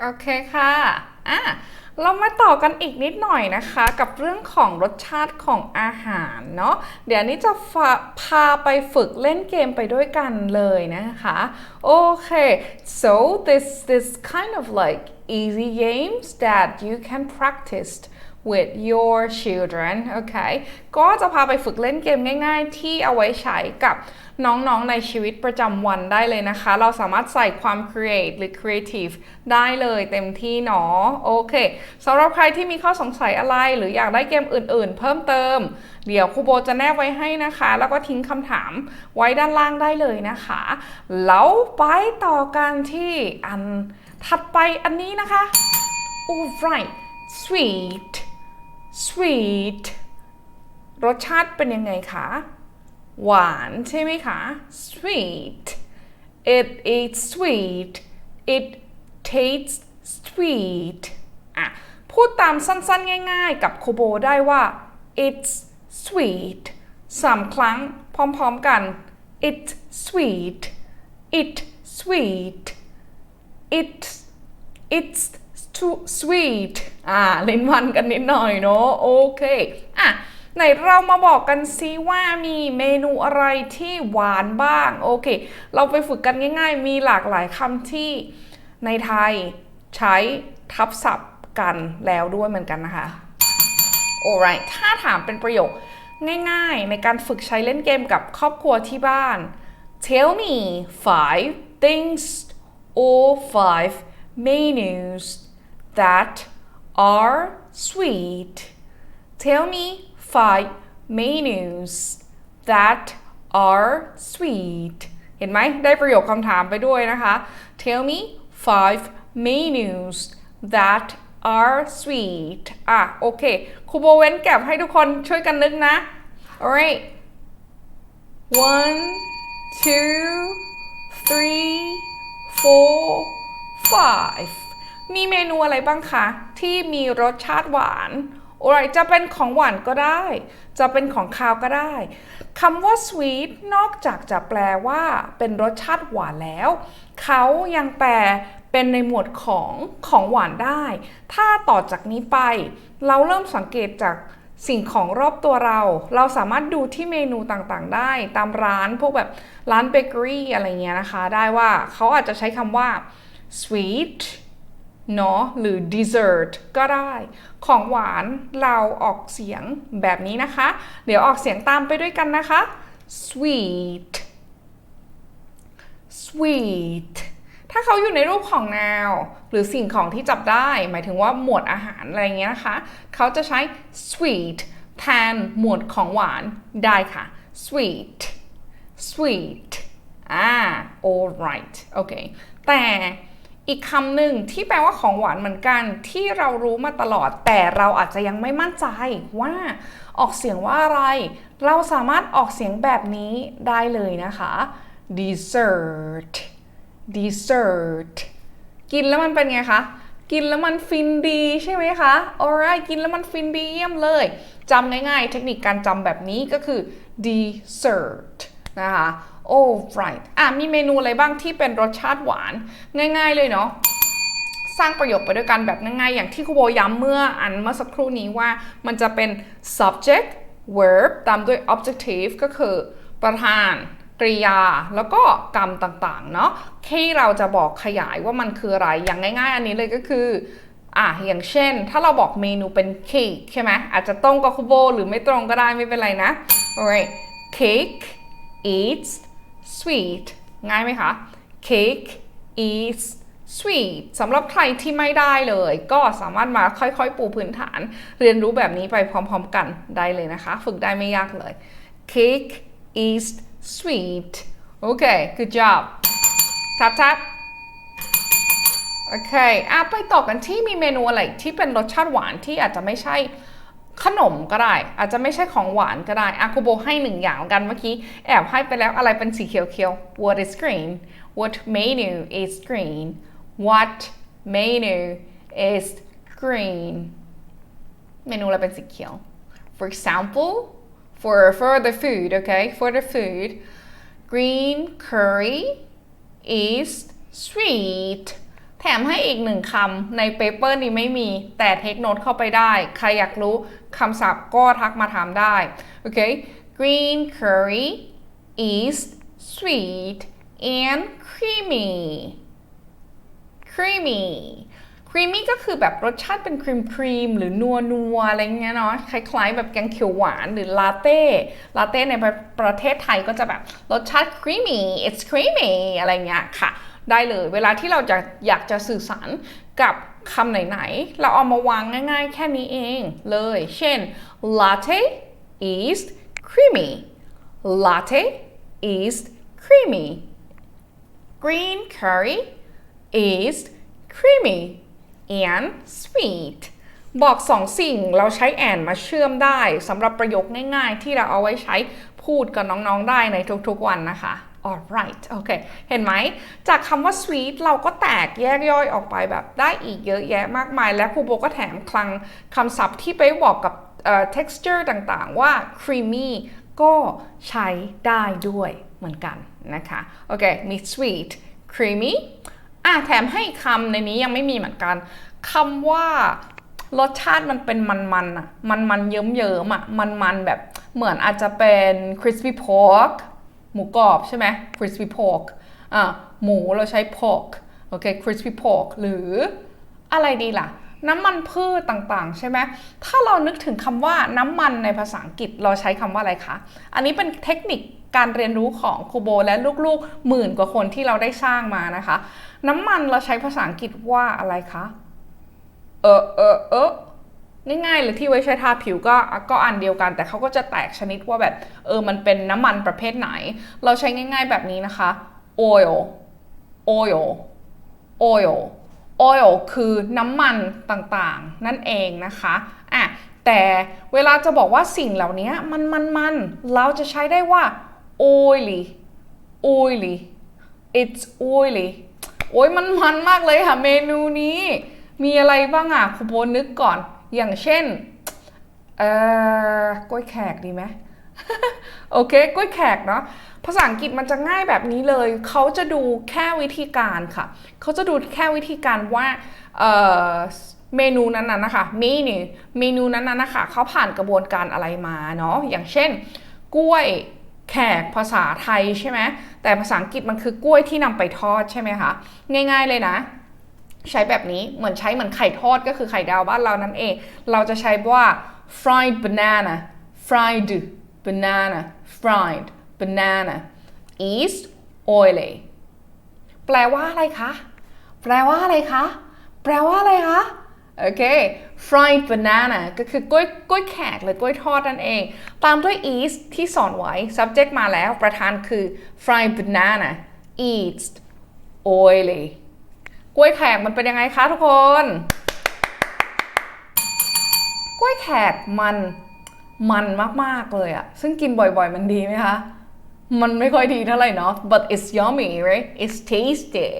โอเคค่ะอะเรามาต่อกันอีกนิดหน่อยนะคะ กับเรื่องของรสชาติของอาหารเนาะเดี๋ยวนี้จะพาพาไปฝึกเล่นเกมไปด้วยกันเลยนะคะโอเค so this this kind of like easy games that you can practice with your children โอเคก็จะพาไปฝึกเล่นเกมง่ายๆ ที่เอาไว้ใช้กับน้องๆในชีวิตประจำวันได้เลยนะคะ เราสามารถใส่ความ create หรือ creative ได้เลยเต็มที่เนาะโอเคสำหรับใครที่มีข้อสงสัยอะไร หรืออยากได้เกมอื่นๆ เพิ่มเติม เดี๋ยวครูโบจะแนบไว้ให้นะคะ แล้วก็ทิ้งคำถามไว้ด้านล่างได้เลยนะคะ แล้วไปต่อกันที่อันถัดไปอันนี้นะคะ alright sweet sweet รสชาติเป็นยังไงคะ หวานใช่ไหมคะ sweet it is sweet it tastes sweet อะ พูดตามสั้นๆ ง่ายๆ กับโคโบได้ว่า it's sweet สามครั้งพร้อมๆกัน it's sweet it sweet it it's too sweet อ่าลิ้นวันกันนิดหน่อยเนาะโอเคอะไหนเรามาบอกกันซิว่ามีเมนูอะไรที่หวานบ้างโอเค เราไปฝึกกันง่าย ๆ มีหลากหลายคำที่ในไทยใช้ทับศัพท์กันแล้วด้วยเหมือนกันนะคะ alright ถ้าถามเป็นประโยคง่ายๆ ในการฝึกใช้เล่นเกมกับครอบครัวที่บ้าน tell me five things or five menus that are sweet tell me five menus that are sweet เห็นไหมได้ประโยคคำถามไปด้วยนะคะ tell me five menus that are sweet อะโอเคครูโบเว้นแก็บให้ทุกคนช่วยกันนึกนะ alright one two three four five มีเมนูอะไรบ้างคะ ที่มีรสชาติหวานโอ้ยจะเป็นของหวานก็ได้ จะเป็นของคาวก็ได้คำว่า sweet นอกจากจะแปลว่าเป็นรสชาติหวานแล้ว เขายังแปลเป็นในหมวดของของหวานได้ ถ้าต่อจากนี้ไป เราเริ่มสังเกตจากสิ่งของรอบตัวเรา เราสามารถดูที่เมนูต่างๆ ได้ ตามร้านพวกแบบร้านเบเกอรี่อะไรเงี้ยนะคะ ได้ว่าเขาอาจจะใช้คำว่า sweet เนาะหรือ dessert ก็ได้ ของหวานเราออกเสียงแบบนี้นะคะ เดี๋ยวออกเสียงตามไปด้วยกันนะคะ sweet sweet ถ้าเขาอยู่ในรูปของ noun หรือสิ่งของที่จับได้ หมายถึงว่าหมวดอาหารอะไรเงี้ยนะคะ เขาจะใช้ sweet แทนหมวดของหวานได้ค่ะ sweet sweet อ่า alright โอเค แต่ อีกคำหนึ่งที่แปลว่าของหวานเหมือนกันที่เรารู้มาตลอด แต่เราอาจจะยังไม่มั่นใจว่าออกเสียงว่าอะไร เราสามารถออกเสียงแบบนี้ได้เลยนะคะ dessert dessert กินแล้วมันเป็นไงคะ กินแล้วมันฟินดีใช่ไหมคะ alright กินแล้วมันฟินดีเยี่ยมเลยจำง่ายๆ เทคนิคการจำแบบนี้ก็คือ dessert นะคะ alright อะมีเมนูอะไรบ้างที่เป็นรสชาติหวาน ง่ายๆเลยเนาะสร้างประโยคไปด้วยกันแบบง่ายๆ อย่างที่ครูโบย้ำเมื่ออันเมื่อสักครู่นี้ว่ามันจะเป็น subject verb ตามด้วย objective ก็คือประธานกริยา แล้วก็กรรมต่างๆ เนาะที่เราจะบอกขยายว่ามันคืออะไร อย่างง่ายๆ อันนี้เลยก็คืออะอย่างเช่น ถ้าเราบอกเมนูเป็นเค้กใช่ไหมอาจจะตรงกับครูโบหรือไม่ตรงก็ได้ไม่เป็นไรนะ alright cake eats sweet ง่ายไหมคะ cake eats sweet สำหรับใครที่ไม่ได้เลย ก็สามารถมาค่อยๆ ปูพื้นฐาน เรียนรู้แบบนี้ไปพร้อมๆกันได้เลยนะคะ ฝึกได้ไม่ยากเลย cake is sweet โอเค good job ทับทับโอเคอะไปต่อกันที่มีเมนูอะไรที่เป็นรสชาติหวานที่อาจจะไม่ใช่ ขนมก็ได้ อาจจะไม่ใช่ของหวานก็ได้อาคูโบให้หนึ่งอย่างกันเมื่อกี้ แอบให้ไปแล้วอะไรเป็นสีเขียวๆ What is green What menu is green What menu is green เมนูอะไรเป็นสีเขียว For example for for the food okay for the food green curry is sweet แถมให้อีกหนึ่งคำในเปเปอร์นี้ไม่มี แต่เทคโน e เข้าไปได้ ใครอยากรู้คำศัพท์ก็ทักมาถามได้ โอเค green curry is sweet and creamy creamy creamy ก็คือแบบรสชาติเป็นครีมครีมหรือนัวนัวอะไรเงี้ยเนาะคล้ายๆ แบบแกงเขียวหวานหรือลาเต้ลาเต้ในประเทศไทยก็จะแบบรสชาติ creamy it's creamy อะไรเงี้ยค่ะ ได้เลย เวลาที่เราจะอยากจะสื่อสารกับคำไหนๆ เราเอามาวางง่ายๆ แค่นี้เองเลย เช่น latte is creamy latte is creamy green curry is creamy and sweet บอกสองสิ่งเราใช้ and มาเชื่อมได้สำหรับประโยคง่ายๆ ที่เราเอาไว้ใช้พูดกับน้องๆ ได้ในทุกๆวันนะคะ alright โอเคเห็นไหม จากคำว่า sweet เราก็แตกแยกย่อยออกไปแบบได้อีกเยอะแยะมากมาย และครูโบก็แถมคลังคำศัพท์ที่ไปบอกกับ texture ต่างๆ ว่า creamy ก็ใช้ได้ด้วยเหมือนกันนะคะ โอเค มี sweet creamy อะแถมให้คำในนี้ยังไม่มีเหมือนกันคำว่ารสชาติมันเป็นมันๆอะมันๆเยิ้มๆอะมันๆแบบเหมือนอาจจะเป็น crispy pork หมูกรอบใช่ไหม crispy pork อะหมูเราใช้ pork โอเค crispy pork หรืออะไรดีล่ะ น้ำมันพืชต่างๆ ใช่ไหม ถ้าเรานึกถึงคำว่าน้ำมันในภาษาอังกฤษเราใช้คำว่าอะไรคะ อันนี้เป็นเทคนิคการเรียนรู้ของครูโบและลูกๆ หมื่นกว่าคนที่เราได้สร้างมานะคะ น้ำมันเราใช้ภาษาอังกฤษว่าอะไรคะ เออเออเออ ง่ายๆเลยที่ไว้ใช้ทาผิวก็ก็อันเดียวกัน แต่เขาก็จะแตกชนิดว่าแบบเออมันเป็นน้ำมันประเภทไหน เราใช้ง่ายๆแบบนี้นะคะ oil oil oil oil คือน้ำมันต่างๆ นั่นเองนะคะอะแต่เวลาจะบอกว่าสิ่งเหล่านี้มันมันมันเราจะใช้ได้ว่า oily oily it's oily โอ้ยมันมันมากเลยค่ะเมนูนี้ มีอะไรบ้างอะคุณโบนึกก่อน อย่างเช่นเอ่อกล้วยแขกดีไหมโอเคกล้วยแขกเนาะภาษาอังกฤษมันจะง่ายแบบนี้เลย เขาจะดูแค่วิธีการค่ะ เขาจะดูแค่วิธีการว่าเอ่อเมนูนั้นๆนะคะเมนูเมนูนั้นๆนะคะเขาผ่านกระบวนการอะไรมาเนาะอย่างเช่น กล้วยแขกภาษาไทยใช่ไหมแต่ภาษาอังกฤษมันคือกล้วยที่นำไปทอดใช่ไหมคะง่าย ๆเลยนะ ใช้แบบนี้เหมือนใช้เหมือนไข่ทอดก็คือไข่ดาวบ้านเรานั่นเอง เราจะใช้ว่า fried banana fried banana fried banana is oily แปลว่าอะไรคะ แปลว่าอะไรคะ แปลว่าอะไรคะ โอเค fried banana ก็คือกล้วยกล้วยแขกหรือกล้วยทอดนั่นเอง ตามด้วย is ที่สอนไว้ subject มาแล้วประธานคือ fried banana is oily ล้วยแขกมันเป็นยังไงคะทุกคน กล้วยแขกมันมันมากๆเลยอะซึ่งกินบ่อยๆมันดีไหมคะ มันไม่ค่อยดีเท่าไหร่เนาะ but it's yummy right it's tasty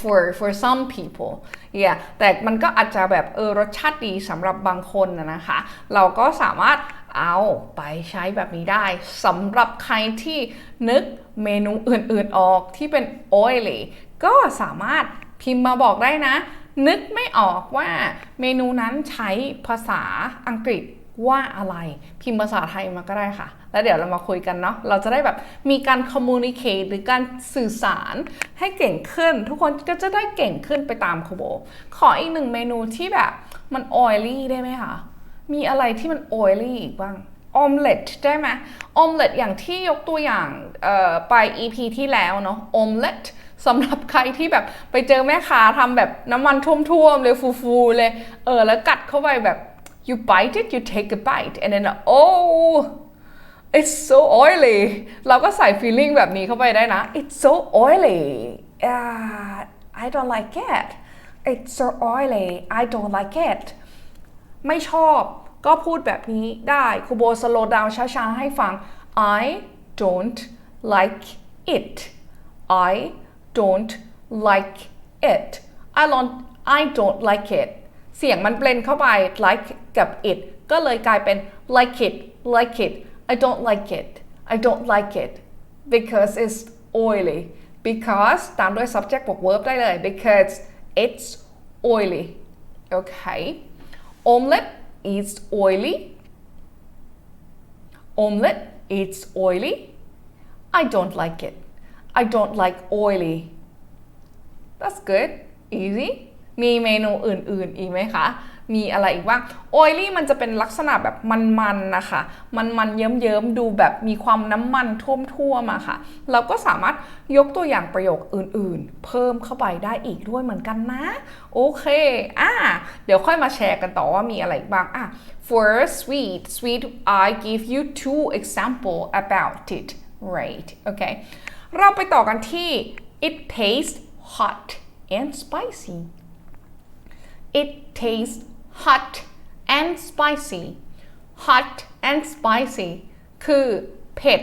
for for some people yeah แต่มันก็อาจจะแบบเออรสชาติดีสำหรับบางคนนะคะ เราก็สามารถเอาไปใช้แบบนี้ได้สำหรับใครที่นึกเมนูอื่นๆออกที่เป็น oily ก็สามารถ พิมพ์มาบอกได้นะ นึกไม่ออกว่าเมนูนั้นใช้ภาษาอังกฤษว่าอะไร พิมพ์ภาษาไทยมาก็ได้ค่ะ แล้วเดี๋ยวเรามาคุยกันเนาะเราจะได้แบบมีการ communicate หรือการสื่อสารให้เก่งขึ้น ทุกคนก็จะได้เก่งขึ้นไปตามครูโบ ขออีกหนึ่งเมนูที่แบบมัน oily ได้ไหมคะมีอะไรที่มัน oily อีกบ้างออมเล็ตได้ไหมออมเล็ตอย่างที่ยกตัวอย่างไป EP ที่แล้วเนาะออมเล็ต สำหรับใครที่แบบไปเจอแม่ค้าทำแบบน้ำมันท่วมๆเลยฟูๆเลย เออ แล้วกัดเข้าไปแบบ you bite it you take a bite and then oh it's so oily เราก็ใส่ feeling แบบนี้เข้าไปได้นะ it's so oily uh, I don't like it it's so oily I don't like it ไม่ชอบก็พูดแบบนี้ได้ครูโบสโลดาวช้าๆให้ฟัง I don't like it I don't like it I don't I don't like it เสียงมันเปลนเข้าไป like กับ it ก็เลยกลายเป็น like it like it I don't like it I don't like it because it's oily because ตามด้วย subject บวก verb ได้เลย because it's oily okay omelette is oily omelette it's oily I don't like it I don't like oily that's good easy มีเมนูอื่นๆอีกไหมคะ มีอะไรอีกบ้าง oily มันจะเป็นลักษณะแบบมันๆนะคะ มันๆเยิ้มๆ ดูแบบมีความน้ำมันท่วมๆอะค่ะ เราก็สามารถยกตัวอย่างประโยคอื่นๆ เพิ่มเข้าไปได้อีกด้วยเหมือนกันนะ โอเค อะ เดี๋ยวค่อยมาแชร์กันต่อว่ามีอะไรอีกบ้าง อะ for sweet sweet I give you two example about it right โอ เราไปต่อกันที่ it tastes hot and spicy it tastes hot and spicy hot and spicy คือเผ็ด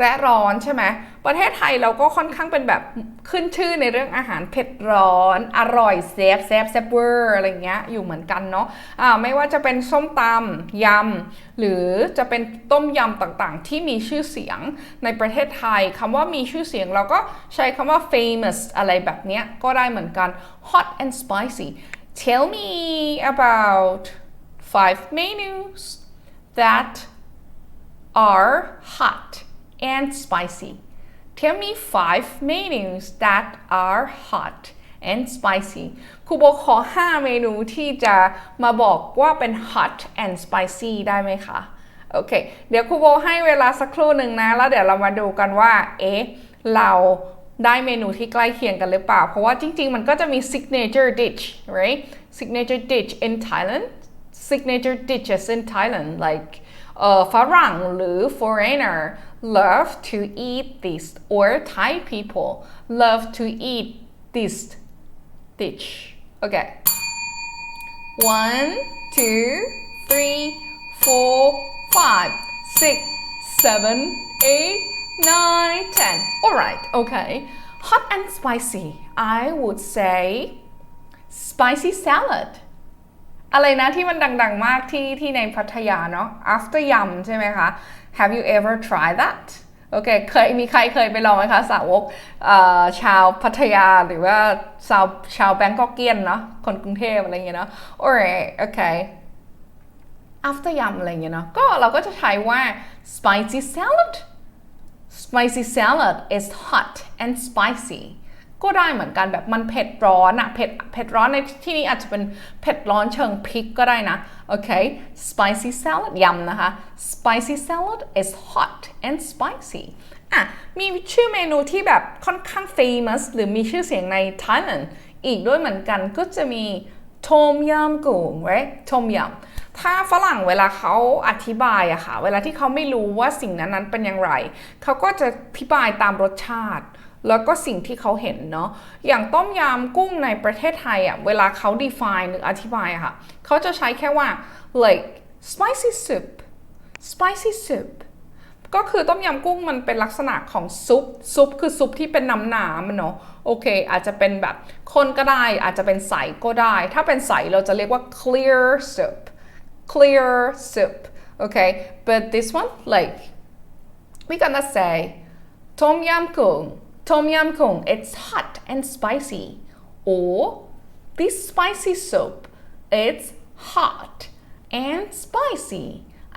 และร้อนใช่ไหมประเทศไทยเราก็ค่อนข้างเป็นแบบขึ้นชื่อในเรื่องอาหารเผ็ดร้อน อร่อยแซ่บแซ่บแซ่บเวอร์อะไรเงี้ยอยู่เหมือนกันเนาะะไม่ว่าจะเป็นส้มตำยำ หรือจะเป็นต้มยำต่างๆ ที่มีชื่อเสียงในประเทศไทยคำว่ามีชื่อเสียงเราก็ใช้คำว่า famous อะไรแบบเนี้ยก็ได้เหมือนกัน hot and spicy tell me about five menus that are hot and spicy. Tell me five menus that are hot and spicy ครูโบขอ 5 เมนูที่จะมาบอกว่าเป็น hot and spicy ได้ไหมคะ โอเค เดี๋ยวครูโบให้เวลาสักครู่หนึ่งนะ แล้วเดี๋ยวเรามาดูกันว่า เอ๊ะ เราได้เมนูที่ใกล้เคียงกันหรือเปล่า เพราะว่าจริง ๆ มันก็จะมี signature dish right signature dish in Thailand signature dishes in Thailand like ฝรั่งหรือ foreigner love to eat this or Thai people love to eat this dish. Okay. One two three four five six seven eight nine ten. All right okay. Hot and spicy. I would say spicy salad. อะไรนะที่มันดัง ๆ มากที่ที่ในพัทยาเนาะ after ยำใช่ไหมคะ Have you ever tried that โอเค เคยมีใครเคยไปลองไหมคะ สาวกชาวพัทยาหรือว่าชาวชาวแบงกอกเกียนเนาะคนกรุงเทพอะไรเงี้ยเนาะ alright โอเค after ยำอะไรเงี้ยเนาะ ก็เราก็จะใช้ว่า spicy salad spicy salad is hot and spicy ก็ได้เหมือนกันแบบมันเผ็ดร้อนอะเผ็ดเผ็ดร้อนในที่นี้อาจจะเป็นเผ็ดร้อนเชิงพริกก็ได้นะ โอเค spicy salad ยำนะคะ spicy salad is hot and spicy อะ มีชื่อเมนูที่แบบค่อนข้าง famous หรือมีชื่อเสียงใน Thailand อีกด้วยเหมือนกันก็จะมี tom yum goong right tom yum ถ้าฝรั่งเวลาเขาอธิบายอะค่ะ เวลาที่เขาไม่รู้ว่าสิ่งนั้นนั้นเป็นอย่างไร เขาก็จะอธิบายตามรสชาติ แล้วก็สิ่งที่เขาเห็นเนาะอย่างต้มยำกุ้งในประเทศไทยอะเวลาเขา define หรืออธิบายค่ะเขาจะใช้แค่ว่า like spicy soup spicy soup ก็คือต้มยำกุ้งมันเป็นลักษณะของซุป ซุปคือซุปที่เป็นน้ำหนามเนาะโอเค อาจจะเป็นแบบคนก็ได้ อาจจะเป็นใสก็ได้ ถ้าเป็นใสเราจะเรียกว่า clear soup clear soup okay but this one like we gonna say tom yum goong tom yum goong it's hot and spicy or this spicy soup it's hot and spicy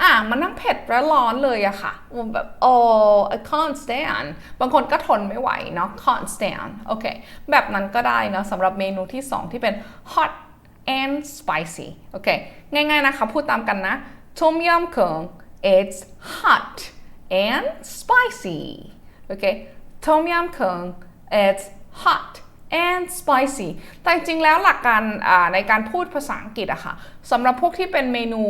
อะมันทั้งเผ็ดและร้อนเลยอะค่ะแบบ oh I can't stand บางคนก็ทนไม่ไหวเนาะ can't stand โอเค แบบนั้นก็ได้เนาะสำหรับเมนูที่ 2 ที่เป็น hot and spicy โอเค ง่ายๆนะคะ พูดตามกันนะ Tom Yum Goong it's hot and spicy โอเค Tom Yum Goong it's hot and spicy แต่จริงแล้วหลักการในการพูดภาษาอังกฤษอะค่ะสำหรับพวกที่เป็นเมนู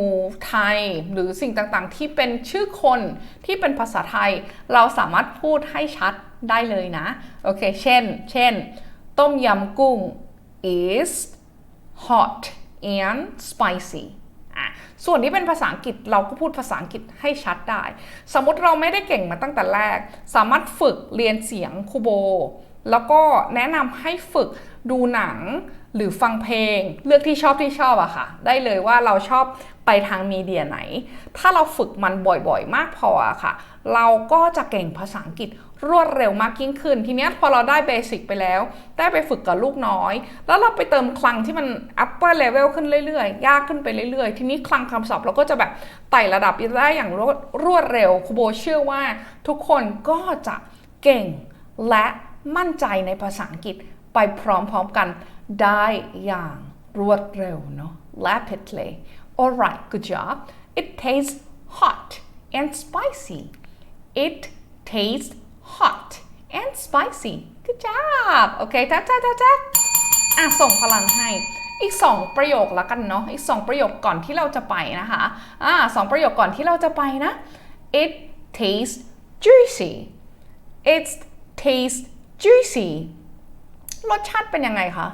ไทย หรือสิ่งต่างๆ ที่เป็นชื่อคนที่เป็นภาษาไทย เราสามารถพูดให้ชัดได้เลยนะ โอเค เช่น เช่น ต้มยำกุ้ง is hot and spicy อะส่วนที่เป็นภาษาอังกฤษเราก็พูดภาษาอังกฤษให้ชัดได้ สมมติเราไม่ได้เก่งมาตั้งแต่แรก สามารถฝึกเรียนเสียงคูโบ แล้วก็แนะนำให้ฝึกดูหนัง หรือฟังเพลงเลือกที่ชอบที่ชอบอะค่ะ ได้เลยว่าเราชอบไปทางมีเดียไหน ถ้าเราฝึกมันบ่อยๆ มากพออะค่ะ เราก็จะเก่งภาษาอังกฤษรวดเร็วมากยิ่งขึ้น ทีนี้พอเราได้เบสิกไปแล้ว ได้ไปฝึกกับลูกน้อย แล้วเราไปเติมคลังที่มัน upper level ขึ้นเรื่อยๆ ยากขึ้นไปเรื่อยๆ ทีนี้คลังคำศัพท์เราก็จะแบบไต่ระดับได้อย่างรวดเร็วครูโบเชื่อว่า ทุกคนก็จะเก่งและมั่นใจในภาษาอังกฤษไปพร้อมๆกัน ได้อย่างรวดเร็วเนาะ rapidly alright good job it tastes hot and spicy it tastes hot and spicy good job โอเคทักทักทักทักอะส่งพลังให้อีก 2 ประโยคแล้วกันเนาะอีก 2 ประโยคก่อนที่เราจะไปนะคะอ่าสองประโยคก่อนที่เราจะไปนะ it tastes juicy it tastes juicy รสชาติเป็นยังไงคะ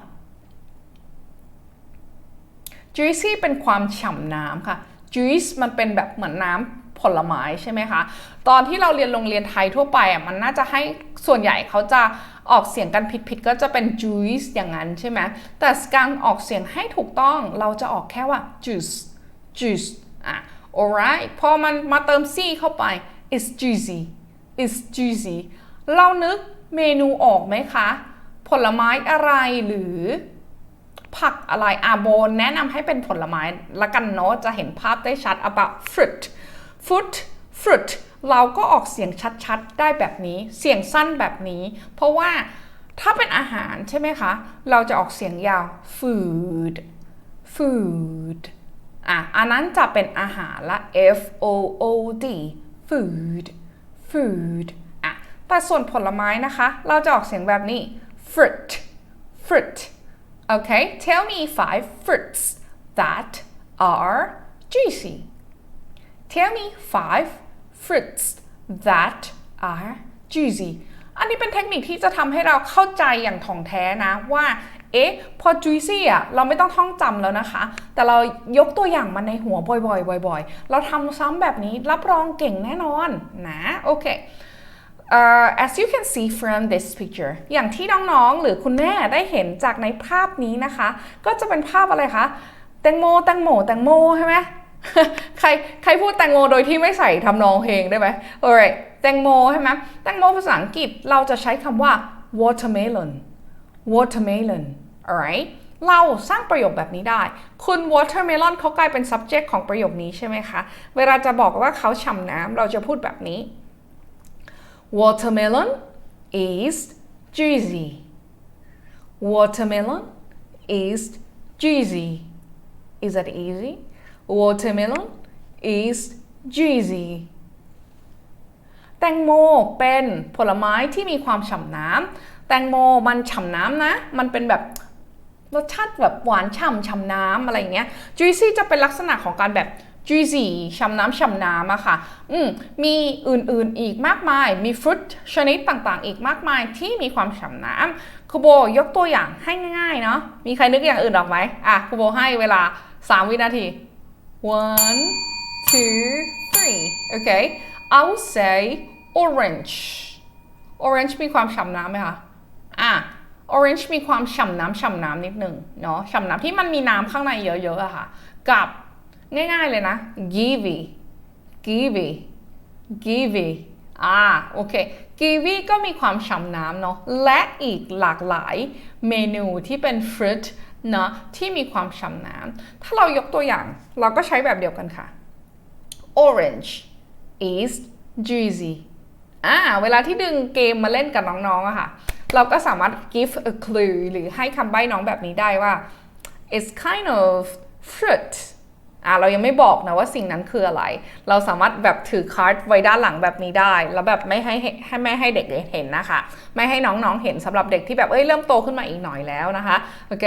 juicy เป็นความฉ่ำน้ำค่ะ juice มันเป็นแบบเหมือนน้ำผลไม้ใช่ไหมคะ ตอนที่เราเรียนโรงเรียนไทยทั่วไปอะมันน่าจะให้ส่วนใหญ่เขาจะออกเสียงกันผิดๆก็จะเป็น juice อย่างนั้นใช่ไหมแต่การออกเสียงให้ถูกต้องเราจะออกแค่ว่า juice juice อะ alright พอมันมาเติม c เข้าไป it's juicy it's juicy เรานึกเมนูออกไหมคะ ผลไม้อะไรหรือ ผักอะไรอาโบนแนะนำให้เป็นผลไม้ละกันเนาะจะเห็นภาพได้ชัด about fruit fruit fruit เราก็ออกเสียงชัดๆ ได้แบบนี้ เสียงสั้นแบบนี้ เพราะว่าถ้าเป็นอาหารใช่ไหมคะ เราจะออกเสียงยาว food food อะ อันนั้นจะเป็นอาหารละ F O O D food food อะ แต่ส่วนผลไม้นะคะ เราจะออกเสียงแบบนี้ fruit fruit Okay, tell me five fruits that are juicy. Tell me five fruits that are juicy. อันนี้เป็นเทคนิคที่จะทำให้เราเข้าใจอย่างถ่องแท้นะว่า เอ๊ะ พอ juicy อะ เราไม่ต้องท่องจำแล้วนะคะ แต่เรายกตัวอย่างมาในหัวบ่อยๆ บ่อยๆ เราทำซ้ำแบบนี้รับรองเก่งแน่นอนนะ โอเค Uh, as you can see from this picture อย่างที่น้องๆ หรือคุณแม่ได้เห็นจากในภาพนี้นะคะ ก็จะเป็นภาพอะไรคะแตงโมแตงโมแตงโมใช่ไหมใครใครพูดแตงโมโดยที่ไม่ใส่ทำนองเพลงได้ไหม alright แตงโมใช่ไหมแตงโมภาษาอังกฤษเราจะใช้คำว่า watermelon watermelon alright เราสร้างประโยคแบบนี้ได้ คุณ watermelon เขากลายเป็น subject ของประโยคนี้ใช่ไหมคะ เวลาจะบอกว่าเขาฉ่ำน้ำเราจะพูดแบบนี้ Watermelon is juicy. Watermelon is juicy. Is that easy? Watermelon is juicy. แตงโมเป็นผลไม้ที่มีความฉ่ำน้ำแตงโมมันฉ่ำน้ำนะ มันเป็นแบบรสชาติแบบหวานฉ่ำฉ่ำน้ำอะไรเงี้ย juicy จะเป็นลักษณะของการแบบ juicy ฉ่ำน้ำฉ่ำน้ำอะค่ะ อืมมีอื่นๆอีกมากมาย มีฟรุตชนิดต่างๆ อีกมากมายที่มีความฉ่ำน้ำครูโบยกตัวอย่างให้ง่ายๆ เนาะ มีใครนึกอย่างอื่นออกไหมอะครูโบให้เวลา 3 วินาที one two three okay I will say orange orange มีความฉ่ำน้ำไหมคะ อะ orange มีความฉ่ำน้ำฉ่ำน้ำนิดหนึ่งเนาะ ฉ่ำน้ำที่มันมีน้ำข้างในเยอะๆอะค่ะ กับ ง่ายๆเลยนะ givi givi givi อ่าโอเค givi ก็มีความฉ่ำน้ำเนาะและอีกหลากหลายเมนูที่เป็น fruit เนาะที่มีความฉ่ำน้ำถ้าเรายกตัวอย่างเราก็ใช้แบบเดียวกันค่ะ orange is juicy อ่าเวลาที่ดึงเกมมาเล่นกับน้องๆอะค่ะ เราก็สามารถ give a clue หรือให้คำใบ้น้องแบบนี้ได้ว่า it's kind of fruit อ่าเรายังไม่บอกนะว่าสิ่งนั้นคืออะไร เราสามารถแบบถือการ์ดไว้ด้านหลังแบบนี้ได้ แล้วแบบไม่ให้ให้ไม่ให้เด็กเห็นนะคะ ไม่ให้น้องๆเห็นสำหรับเด็กที่แบบเอ้ยเริ่มโตขึ้นมาอีกหน่อยแล้วนะคะ โอเค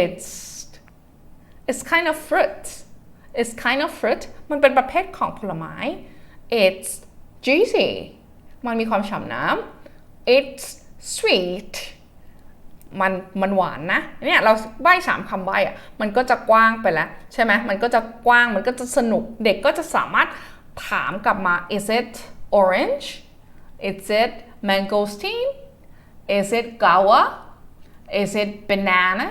it's it's kind of fruit it's kind of fruit มันเป็นประเภทของผลไม้ it's juicy มันมีความฉ่ำน้ำ it's sweet มันมันหวานนะเนี่ยเราใบ้สามคำใบ้อะมันก็จะกว้างไปแล้ว ใช่ไหมมันก็จะกว้างมันก็จะสนุกเด็กก็จะสามารถถามกลับมา is it orange is it mangosteen is it guava is it banana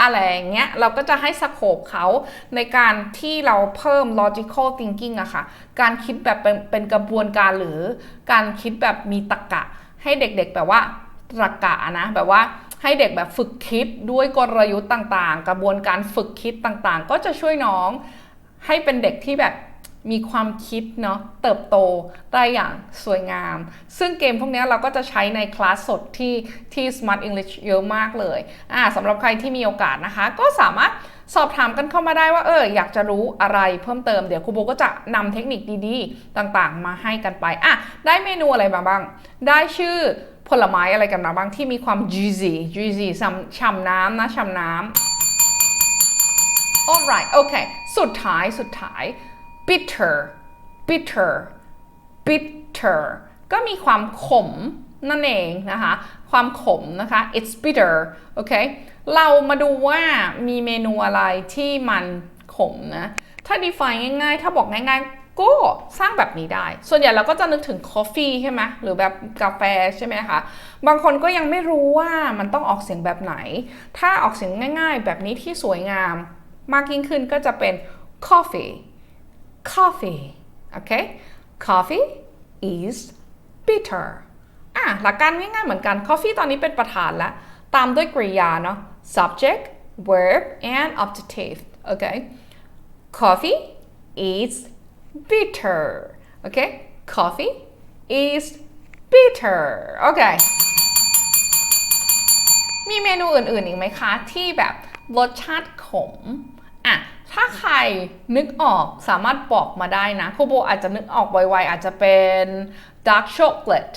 อะไรอย่างเงี้ยเราก็จะให้สโคปเขาในการที่เราเพิ่ม logical thinking อะค่ะ การคิดแบบเป็นเป็นกระบวนการหรือการคิดแบบมีตรรกะ ให้เด็กๆแบบว่าตรรกะนะแบบว่า ให้เด็กแบบฝึกคิดด้วยกลยุทธ์ต่างๆ กระบวนการฝึกคิดต่างๆ ก็จะช่วยน้องให้เป็นเด็กที่แบบมีความคิดเนาะเติบโตได้อย่างสวยงาม ซึ่งเกมพวกนี้เราก็จะใช้ในคลาสสดที่ที่ Smart English เยอะมากเลยอ่าสำหรับใครที่มีโอกาสนะคะ ก็สามารถสอบถามกันเข้ามาได้ว่าเอออยากจะรู้อะไรเพิ่มเติมเดี๋ยวครูโบก็จะนำเทคนิคดีๆ ต่างๆ มาให้กันไปอะได้เมนูอะไรมาบ้าง ได้ชื่อผลไม้อะไรกันมาบ้างที่มีความ juicy juicy ฉ่ำน้ำนะฉ่ำน้ำ alright โอเคสุดท้ายสุดท้าย bitter bitter bitter ก็มีความขมนั่นเองนะคะ ความขมนะคะ it's bitter โอเค เรามาดูว่ามีเมนูอะไรที่มันขมนะ ถ้า define ง่ายๆ ถ้าบอกง่ายๆ ก็สร้างแบบนี้ได้ ส่วนใหญ่เราก็จะนึกถึง coffee ใช่ไหมหรือแบบกาแฟใช่ไหมคะ บางคนก็ยังไม่รู้ว่ามันต้องออกเสียงแบบไหน ถ้าออกเสียงง่าย ๆ แบบนี้ที่สวยงามมากยิ่งขึ้นก็จะเป็น coffee coffee โอเค coffee is bitter อะหลักการง่ายๆ เหมือนกัน coffee ตอนนี้เป็นประธานแล้ว ตามด้วยกริยาเนาะ subject verb and objective โอเค coffee is bitter โอเค coffee is bitter โอเคมีเมนูอื่นๆอีกไหมคะที่แบบรสชาติขมอะถ้าใครนึกออกสามารถบอกมาได้นะครูโบอาจจะนึกออกไวๆอาจจะเป็น dark chocolate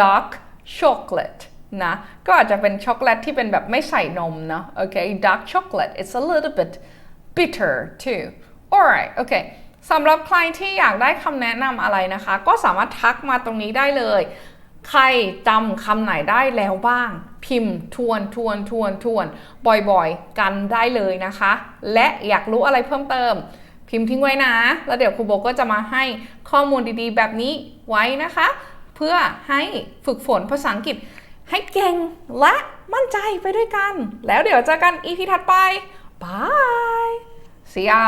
dark chocolate นะก็อาจจะเป็นช็อกโกแลตที่เป็นแบบไม่ใส่นมนะโอเค dark chocolate it's a little bit bitter too alright โอเค สำหรับใครที่อยากได้คำแนะนำอะไรนะคะ ก็สามารถทักมาตรงนี้ได้เลย ใครจำคำไหนได้แล้วบ้าง พิมพ์ทวนทวนทวนทวน บ่อยๆ กันได้เลยนะคะ และอยากรู้อะไรเพิ่มเติม พิมพ์ทิ้งไว้นะ แล้วเดี๋ยวครูโบก็จะมาให้ข้อมูลดีๆ แบบนี้ไว้นะคะ เพื่อให้ฝึกฝนภาษาอังกฤษให้เก่งและมั่นใจไปด้วยกัน แล้วเดี๋ยวเจอกันอีพีถัดไป บาย see ya